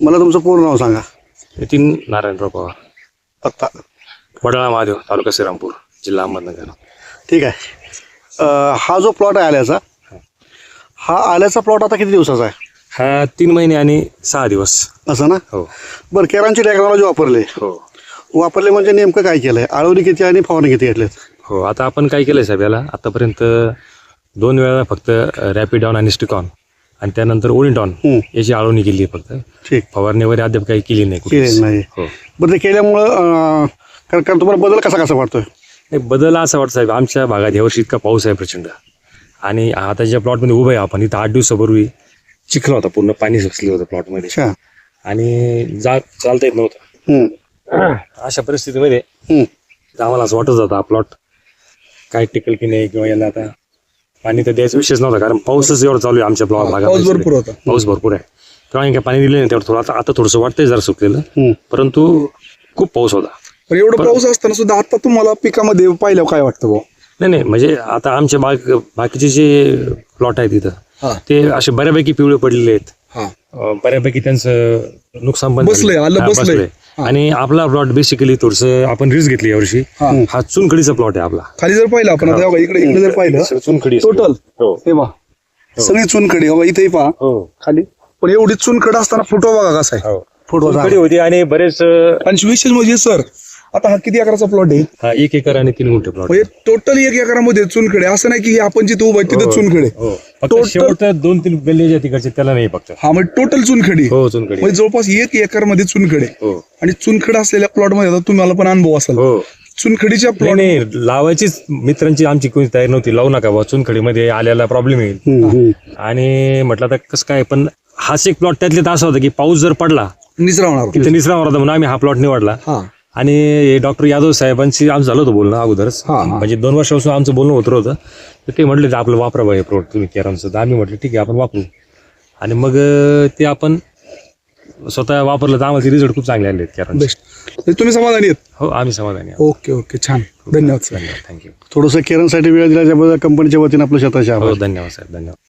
मला तुमचं पूर्ण नाव सांगा. नितीन नारायणराव पवार पत्ता. वडाळा महादेव तालुका श्रीरामपूर जिल्हा अहमदनगर. ठीक आहे. अं, हा जो प्लॉट आहे आल्याचा हा आल्याचा प्लॉट आता किती दिवसाचा आहे? हा तीन महिने आणि सहा दिवस. असं ना? हो. बरं केरांची टेक्नॉलॉजी वापरली. हो. वापरले म्हणजे नेमकं काय केलं आहे आळवणी किती आणि फवारणी किती घेतलेत? हो आता आपण काय केलंय साहेब याला? आतापर्यंत दोन वेळा फक्त रॅपिड डाऊन आणि स्टिकॉन आणि त्यानंतर ओलिंटॉन. याची आळवणी केली आहे फक्त. ठीक. फवारणी वगैरे अद्याप काही केली नाही हो. बरं ते केल्यामुळं अं, कारण कारण तुम्हाला बदल कसा कसा वाटतोय? नाही, बदल असा वाटतं साहेब आमच्या भागात यावर्षी इतका पाऊस आहे प्रचंड. आणि आता ज्या प्लॉटमध्ये उभं आहे आपण इथं आठ दिवसापूर्वी चिखल होता पूर्ण पाणी सुचलं होतं प्लॉटमध्ये. अच्छा. आणि जा चालता येत नव्हतं. हम्म, अशा परिस्थितीमध्ये हम्म. आम्हाला असं वाटत होतं हा प्लॉट काय टिकल की नाही किंवा याला आता पाणी तर द्यायचा विषयच नव्हता कारण पाऊसच एवढं चालू आहे आमच्या भागात. पाऊस भरपूर होता. पाऊस भरपूर आहे. तेव्हा काय पाणी दिलं नाही तेवढं थोडं आता आता थोडंसं वाटतंय जरा सुकलेलं. परंतु खूप पाऊस होता. पण एवढं पाऊस असताना सुद्धा आता तुम्हाला पिकामध्ये पाहिल्यावर काय वाटतं भाऊ? नाही नाही म्हणजे आता आमच्या बाग बाकीचे जे प्लॉट आहेत तिथं ते असे बऱ्यापैकी पिवळे पडलेले आहेत. बऱ्यापैकी त्यांचं नुकसान पण बसलंय. आलं बसलंय. आणि आपला प्लॉट बेसिकली थोडस आपण रिस्क घेतली यावर्षी. हा. हा चुनखडीचा प्लॉट आहे आपला. खाली जर पाहिलं आपण आता बघा, इकडे इकडे जर पाहिलं चुनखडी टोटल हो. हे पहा सगळी चुनखडी हो इथेही पहा. हो. खाली. पण एवढी चुनखड असताना फुटवा बघा कसा आहे. हो. चुनखडी होती आणि बरेच अं, आणि विशेष म्हणजे सर आता हा किती एकराचा प्लॉट आहे? हा एक एकर आणि तीन गुंठे प्लॉट म्हणजे टोटल एक एकरामध्ये चुनखडे. असं नाही की हे आपण जिथे उभं तिथं चुनखडे. हो. फक्त Total- शेवट दोन तीन गल्ले ज्या तिकडचे त्याला नाही फक्त. हा म्हणजे टोटल चुनखडी. हो चुनखडी. म्हणजे जवळपास एक एकरमध्ये चुनखडे. हो. आणि चुनखड असलेल्या प्लॉटमध्ये आता तुम्हाला पण अनुभव असेल. हो. चुनखडीच्या नाही प्लॉट नाही लावायचीच मित्रांची आमची कोणी तयारी नव्हती. लावू नका बा चुनखडीमध्ये आल्याला प्रॉब्लेम येईल. आणि म्हटलं आता कसं काय पण हाच एक प्लॉट त्यातले तर असा होता की पाऊस जर पडला निचरा होणार. निसरा होता म्हणून आम्ही हा प्लॉट निवडला. हा. आणि डॉक्टर यादव साहेबांशी आमचं झालं होतं बोलणं अगोदरच. हा, हा. म्हणजे दोन वर्षापासून आमचं बोलणं होत होतं तर ते म्हटले "ते आपलं वापरा बा हे प्रोडक्ट तुम्ही केरांचं तर आम्ही म्हटलं ठीक आहे आपण वापरू. आणि मग अं, ते आपण स्वतः वापरलं तर आम्हाला रिझल्ट खूप चांगले आले आहेत केरांचे. बेस्ट. तुम्ही समाधानी आहेत? हो आम्ही समाधानी आहोत. Okay okay. छान. धन्यवाद सर. धन्यवाद. थँक्यू थोडंसं केरनसाठी वेळ दिल्याच्याबद्दल कंपनीच्या वतीने आपलं शेताचे आभार. हो धन्यवाद साहेब धन्यवाद.